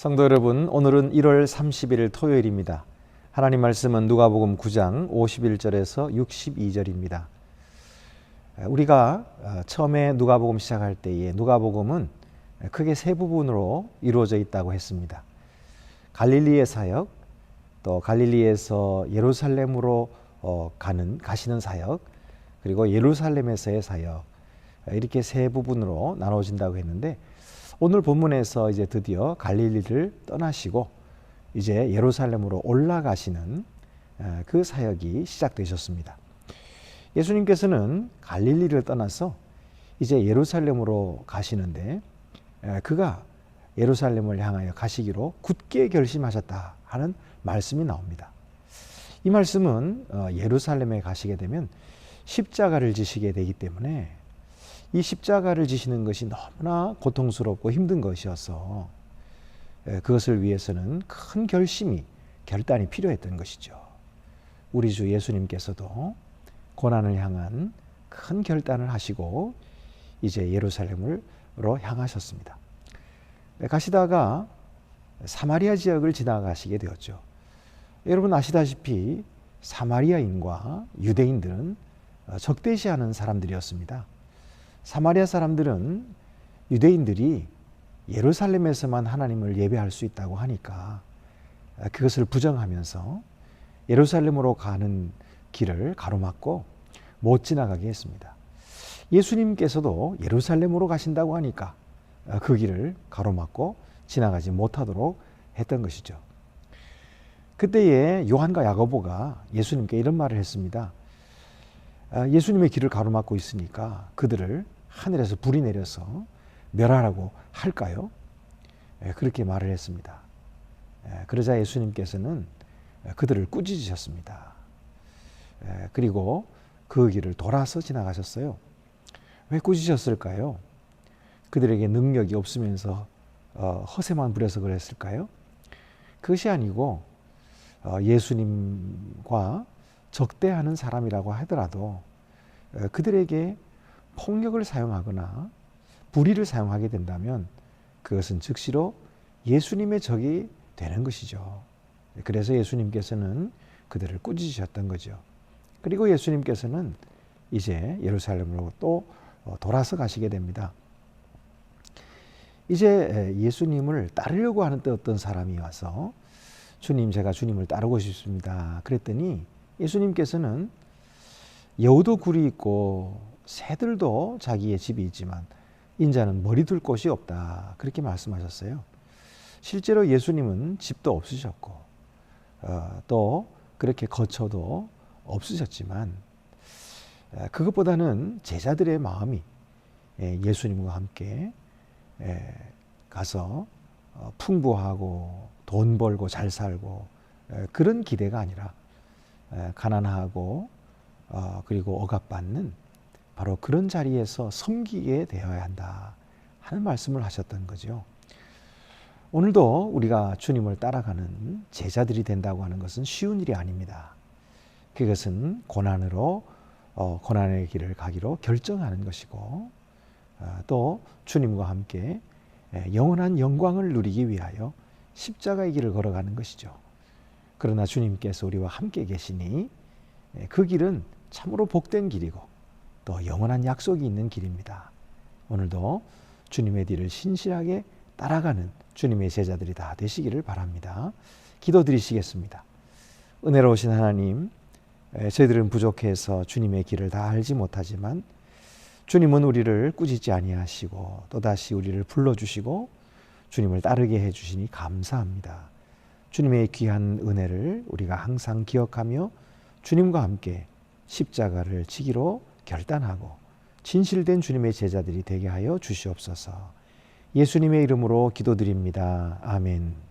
성도 여러분, 오늘은 1월 30일 토요일입니다. 하나님 말씀은 누가복음 9장 51절에서 62절입니다. 우리가 어, 처음에 누가복음 시작할 때에 누가복음은 크게 세 부분으로 이루어져 있다고 했습니다. 갈릴리의 사역, 또 갈릴리에서 예루살렘으로 어, 가는 가시는 사역, 그리고 예루살렘에서의 사역 이렇게 세 부분으로 나눠진다고 했는데 오늘 본문에서 이제 드디어 갈릴리를 떠나시고 이제 예루살렘으로 올라가시는 그 사역이 시작되셨습니다. 예수님께서는 갈릴리를 떠나서 이제 예루살렘으로 가시는데 그가 예루살렘을 향하여 가시기로 굳게 결심하셨다 하는 말씀이 나옵니다. 이 말씀은 어, 예루살렘에 가시게 되면 십자가를 지시게 되기 때문에 이 십자가를 지시는 것이 너무나 고통스럽고 힘든 것이어서 그것을 위해서는 큰 결심이 결단이 필요했던 것이죠. 우리 주 예수님께서도 고난을 향한 큰 결단을 하시고 이제 예루살렘으로 향하셨습니다. 가시다가 사마리아 지역을 지나가시게 되었죠. 여러분 아시다시피 사마리아인과 유대인들은 적대시하는 사람들이었습니다. 사마리아 사람들은 유대인들이 예루살렘에서만 하나님을 예배할 수 있다고 하니까 그것을 부정하면서 예루살렘으로 가는 길을 가로막고 못 지나가게 했습니다. 예수님께서도 예루살렘으로 가신다고 하니까 그 길을 가로막고 지나가지 못하도록 했던 것이죠. 그때에 요한과 야고보가 예수님께 이런 말을 했습니다. 아, 예수님의 길을 가로막고 있으니까 그들을 하늘에서 불이 내려서 멸하라고 할까요? 예, 그렇게 말을 했습니다. 예, 그러자 예수님께서는 그들을 꾸짖으셨습니다. 예, 그리고 그 길을 돌아서 지나가셨어요. 왜 꾸짖으셨을까요? 그들에게 능력이 없으면서 어, 허세만 부려서 그랬을까요? 그것이 아니고 어, 예수님과 적대하는 사람이라고 하더라도 그들에게 폭력을 사용하거나 불의를 사용하게 된다면 그것은 즉시로 예수님의 적이 되는 것이죠. 그래서 예수님께서는 그들을 꾸짖으셨던 거죠. 그리고 예수님께서는 이제 예루살렘으로 또 어, 돌아서 가시게 됩니다. 이제 예수님을 따르려고 하는 어떤 사람이 와서 주님 제가 주님을 따르고 싶습니다. 그랬더니 예수님께서는 여우도 굴이 있고 새들도 자기의 집이 있지만 인자는 머리 둘 곳이 없다. 그렇게 말씀하셨어요. 실제로 예수님은 집도 없으셨고 어, 또 그렇게 거처도 없으셨지만 그것보다는 제자들의 마음이 예수님과 함께 가서 어, 풍부하고 돈 벌고 잘 살고 그런 기대가 아니라 가난하고 어, 그리고 억압받는 바로 그런 자리에서 섬기게 되어야 한다 하는 말씀을 하셨던 거죠. 오늘도 우리가 주님을 따라가는 제자들이 된다고 하는 것은 쉬운 일이 아닙니다. 그것은 고난으로 어, 고난의 길을 가기로 결정하는 것이고 어, 또 주님과 함께 영원한 영광을 누리기 위하여 십자가의 길을 걸어가는 것이죠. 그러나 주님께서 우리와 함께 계시니 그 길은 참으로 복된 길이고 또 영원한 약속이 있는 길입니다. 오늘도 주님의 뒤를 신실하게 따라가는 주님의 제자들이 다 되시기를 바랍니다. 기도 드리시겠습니다. 은혜로우신 하나님, 저희들은 부족해서 주님의 길을 다 알지 못하지만 주님은 우리를 꾸짖지 아니하시고 또다시 우리를 불러주시고 주님을 따르게 해주시니 감사합니다. 주님의 귀한 은혜를 우리가 항상 기억하며 주님과 함께 십자가를 지기로 결단하고 진실된 주님의 제자들이 되게 하여 주시옵소서. 예수님의 이름으로 기도드립니다. 아멘.